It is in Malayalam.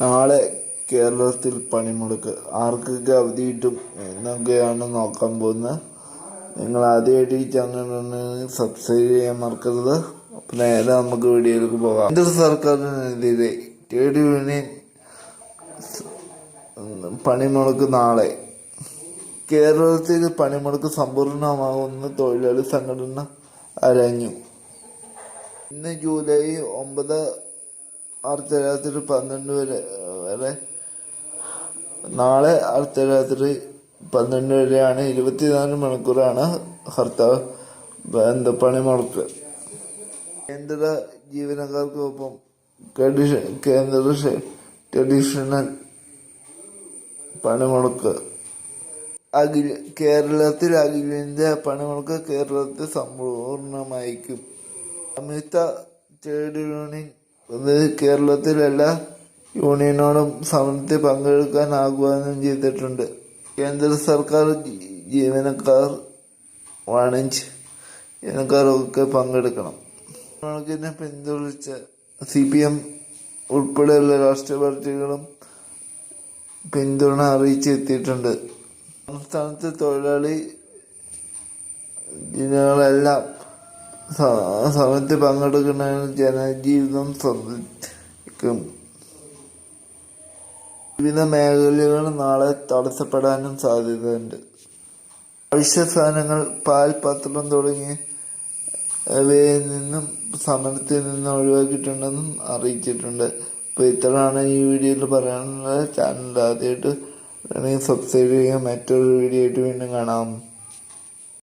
നാളെ കേരളത്തിൽ പണിമുടക്ക്. ആർക്കൊക്കെ അവധി കിട്ടും? എന്നൊക്കെയാണ് നോക്കാൻ പോകുന്നത്. നിങ്ങൾ ആദ്യമായിട്ട് ഈ ചാനൽ സബ്സ്ക്രൈബ് ചെയ്യാൻ മറക്കരുത്. അപ്പം നേരെ നമുക്ക് വീഡിയോയിലേക്ക് പോകാം. കേന്ദ്ര സർക്കാരിനെതിരെ ട്രേഡ് യൂണിയൻ പണിമുടക്ക് നാളെ. കേരളത്തിൽ പണിമുടക്ക് സമ്പൂർണമാകുന്ന തൊഴിലാളി സംഘടന അരഞ്ഞു ഇന്ന് ജൂലൈ ഒമ്പത് അർദ്ധരാത്രി പന്ത്രണ്ട് വരെ വരെ. നാളെ അർദ്ധരാത്രി പന്ത്രണ്ട് വരെയാണ്. ഇരുപത്തിനാല് മണിക്കൂറാണ് ഹർത്താവ് എന്താ പണിമുടക്ക് കേന്ദ്ര ജീവനക്കാർക്കൊപ്പം കേന്ദ്ര ട്രഡീഷണൽ പണിമുടക്ക്. അഖില കേരളത്തിൽ അഖിലേന്ത്യാ പണിമുടക്ക് കേരളത്തിൽ സമ്പൂർണമായിരിക്കും. സംയുക്ത ട്രേഡ് യൂണിയൻ ഇത് കേരളത്തിലെ എല്ലാ യൂണിയനോടും സമരത്തിൽ പങ്കെടുക്കാൻ ആഹ്വാനം ചെയ്തിട്ടുണ്ട്. കേന്ദ്ര സർക്കാർ ജീവനക്കാർ വാണിജ്യ ജീവനക്കാരൊക്കെ പങ്കെടുക്കണം. കണക്കിനെ പിന്തുണച്ച സി പി എം ഉൾപ്പെടെയുള്ള രാഷ്ട്രീയ പാർട്ടികളും പിന്തുണ അറിയിച്ചെത്തിയിട്ടുണ്ട് സംസ്ഥാനത്തെ തൊഴിലാളി ജനങ്ങളെല്ലാം സമയത്ത് പങ്കെടുക്കുന്നതിന് ജനജീവിതം ശ്രദ്ധിക്കും. വിവിധ മേഖലകൾ നാളെ തടസ്സപ്പെടാനും സാധ്യതയുണ്ട്. അവശ്യ സാധനങ്ങൾ പാൽ പത്രം തുടങ്ങിയ അവയിൽ നിന്നും സമരത്തിൽ നിന്നും ഒഴിവാക്കിയിട്ടുണ്ടെന്നും അറിയിച്ചിട്ടുണ്ട്. അപ്പോൾ ഇത്രയാണ് ഈ വീഡിയോയിൽ പറയാനുള്ളത്. ചാനൽ ആദ്യമായിട്ട് സബ്സ്ക്രൈബ് ചെയ്യുക. മറ്റൊരു വീഡിയോ ആയിട്ട് വീണ്ടും കാണാം.